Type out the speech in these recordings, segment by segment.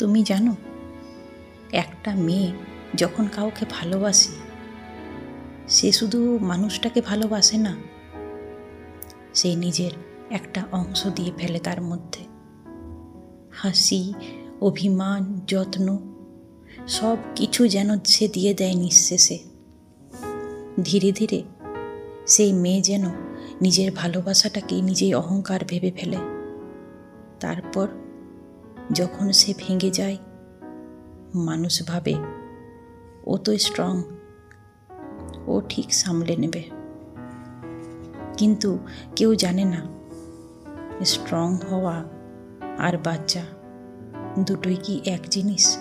তুমি জানো, একটা মেয়ে যখন কাউকে ভালোবাসে, সে শুধু মানুষটাকে ভালোবাসে না, সে নিজের একটা অংশ দিয়ে ফেলে তার মধ্যে। হাসি, অভিমান, যত্ন, সব কিছু যেন সে দিয়ে দেয় নিঃশেষে। ধীরে ধীরে সেই মেয়ে যেন নিজের ভালোবাসাটাকে নিজেই অহংকার ভেবে ফেলে। তারপর যখন সে ভেঙে যায়, মানুষ ভাবে, ও তো স্ট্রং ও ঠিক সামলে নেবে। কিন্তু কেউ জানে না স্ট্রং হওয়া আর বাচ্চা দুটোই কি এক জিনিস?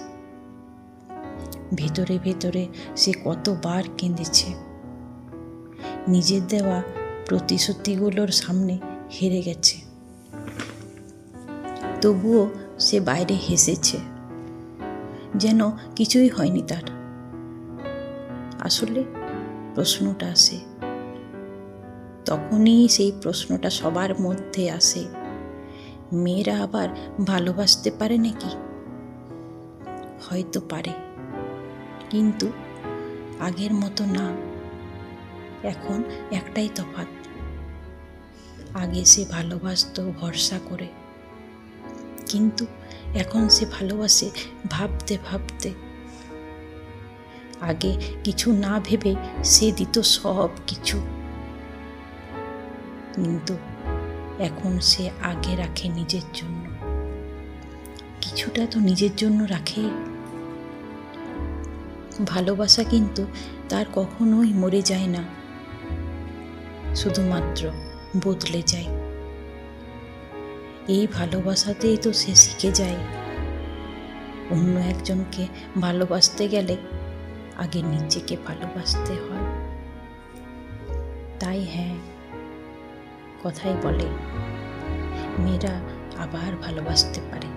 ভেতরে ভেতরে সে কতবার কেঁদেছে। নিজের দেওয়া প্রতিশ্রুতিগুলোর সামনে হেরে গেছে। তবুও সে বাইরে হেসেছে। যেন কিছুই হয়নি তার। আসলে প্রশ্নটা আসে। তখনই সেই প্রশ্নটা সবার মধ্যে আসে। মেয়েরা আবার ভালোবাসতে পারে নাকি? হয়তো পারে। কিন্তু আগের মতো না। এখন একটাই তফাৎ। আগে সে ভালোবাসত, ভরসা করে। কিন্তু এখন সে ভালোবাসে ভাবতে ভাবতে। আগে কিছু না ভেবে সে দিত সব কিছু। কিন্তু এখন সে আগে রাখে নিজের জন্য। কিছুটা তো নিজের জন্য রাখে। ভালোবাসা কিন্তু তার কখনোই মরে যায় না। শুধুমাত্র বদলে যায়। এই ভালোবাসাতেই তো সে শিখে যায়। অন্য একজনকে ভালোবাসতে গেলে আগে নিজেকে ভালোবাসতে হয়। তাই হ্যাঁ কথাই বলে, মেয়েরা আবার ভালোবাসতে পারে।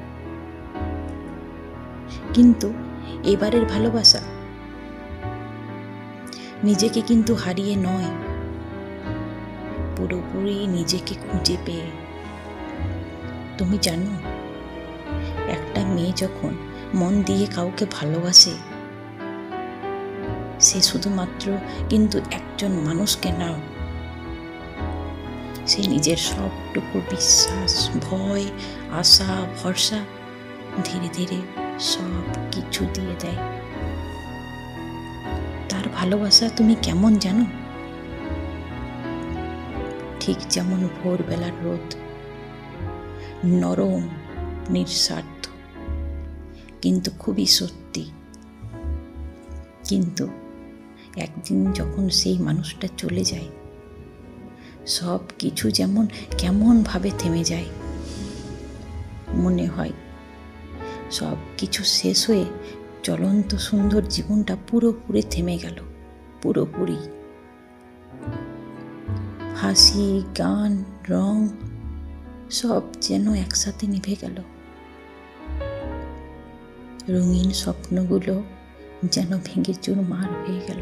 কিন্তু এবারের ভালোবাসা নিজেকে কিন্তু হারিয়ে নয়, পুরোপুরি নিজেকে খুঁজে পেয়ে। তুমি জানো, একটা মেয়ে যখন মন দিয়ে কাউকে ভালোবাসে, সে শুধুমাত্র কিন্তু একজন মানুষকে না, সে নিজের সবটুকু বিশ্বাস, ভয়, আশা, ভরসা ধীরে ধীরে সব কিছু দিয়ে দেয়। তার ভালোবাসা তুমি কেমন জানো? ঠিক যেমন ভোরবেলার রোদ নরম, নিঃস্বার্থ। কিন্তু খুবই সত্যি। কিন্তু একদিন যখন সেই মানুষটা চলে যায়, সব কিছু যেমন কেমনভাবে থেমে যায়, মনে হয় সব কিছু শেষ হয়ে চলন্ত সুন্দর জীবনটা পুরোপুরি থেমে গেল, পুরোপুরি। হাসি, গান, রং সব যেন একসাথে নিভে গেল। রঙিন স্বপ্নগুলো যেন ভেঙে চুরমার হয়ে গেল।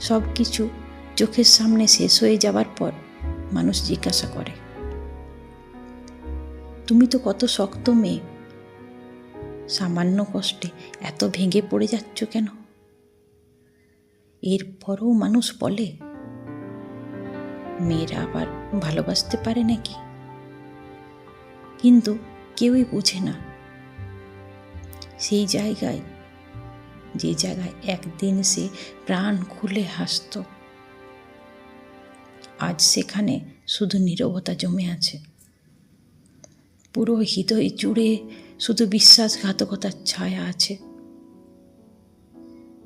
সব কিছু চোখের সামনে শেষ হয়ে যাওয়ার পর মানুষ জিজ্ঞাসা করে, তুমি তো কত শক্ত মেয়ে, সামান্য কষ্টে এত ভেঙে পড়ে যাচ্ছ কেন? এরপরও মানুষ বলে মেয়েরা আবার ভালোবাসতে পারে নাকি? কিন্তু কেউই বোঝে না। সেই জায়গায়, যে জায়গায় একদিন সে প্রাণ খুলে হাসত। আজ সেখানে শুধু নীরবতা জমে আছে। পুরো হৃদয় জুড়ে শুধু বিশ্বাসঘাতকতার ছায়া আছে।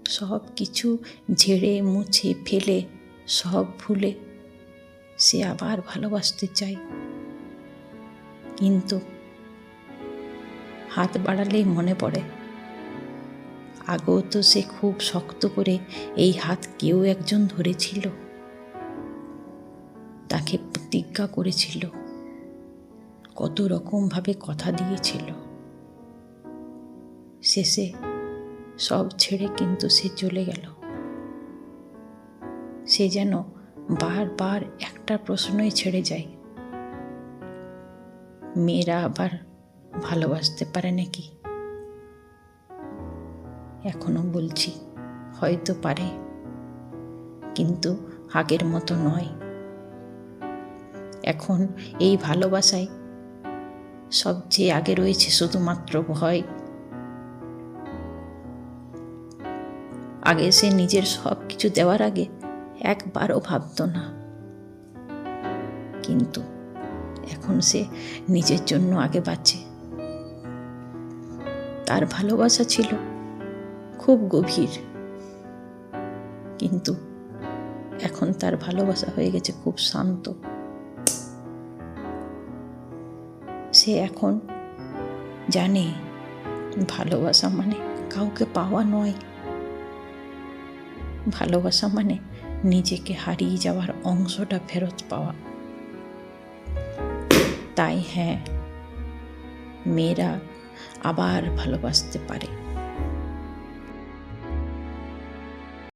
সব কিছু ঝেড়ে মুছে ফেলে, সব ভুলে সে আবার ভালোবাসতে চায়। কিন্তু হাত বাড়ালেই মনে পড়ে, আগেও তো সে খুব শক্ত করে এই হাত কেউ একজন ধরেছিল। তাকে প্রতিজ্ঞা করেছিল। কত রকমভাবে কথা দিয়েছিল। শেষে সব ছেড়ে কিন্তু সে চলে গেল। সে যেন বারবার একটা প্রশ্নই ছেড়ে যায়। মেয়েরা আবার ভালোবাসতে পারে নাকি? এখনও বলছি, হয়তো পারে। কিন্তু আগের মতো নয়। এখন এই ভালোবাসায় সবচেয়ে আগে রয়েছে শুধুমাত্র ভয়। আগে সে নিজের সব কিছু দেওয়ার আগে একবারও ভাবতো না। কিন্তু এখন সে নিজের জন্য আগে বাঁচে। তার ভালোবাসা ছিল খুব গভীর। কিন্তু এখন তার ভালোবাসা হয়ে গেছে খুব শান্ত। সে এখন জানে ভালোবাসা মানে কাউকে পাওয়া নয়। ভালোবাসা মানে নিজেকে হারিয়ে যাওয়ার অংশটা ফেরত পাওয়া। তাই হ্যাঁ মেয়েরা আবার ভালোবাসতে পারে।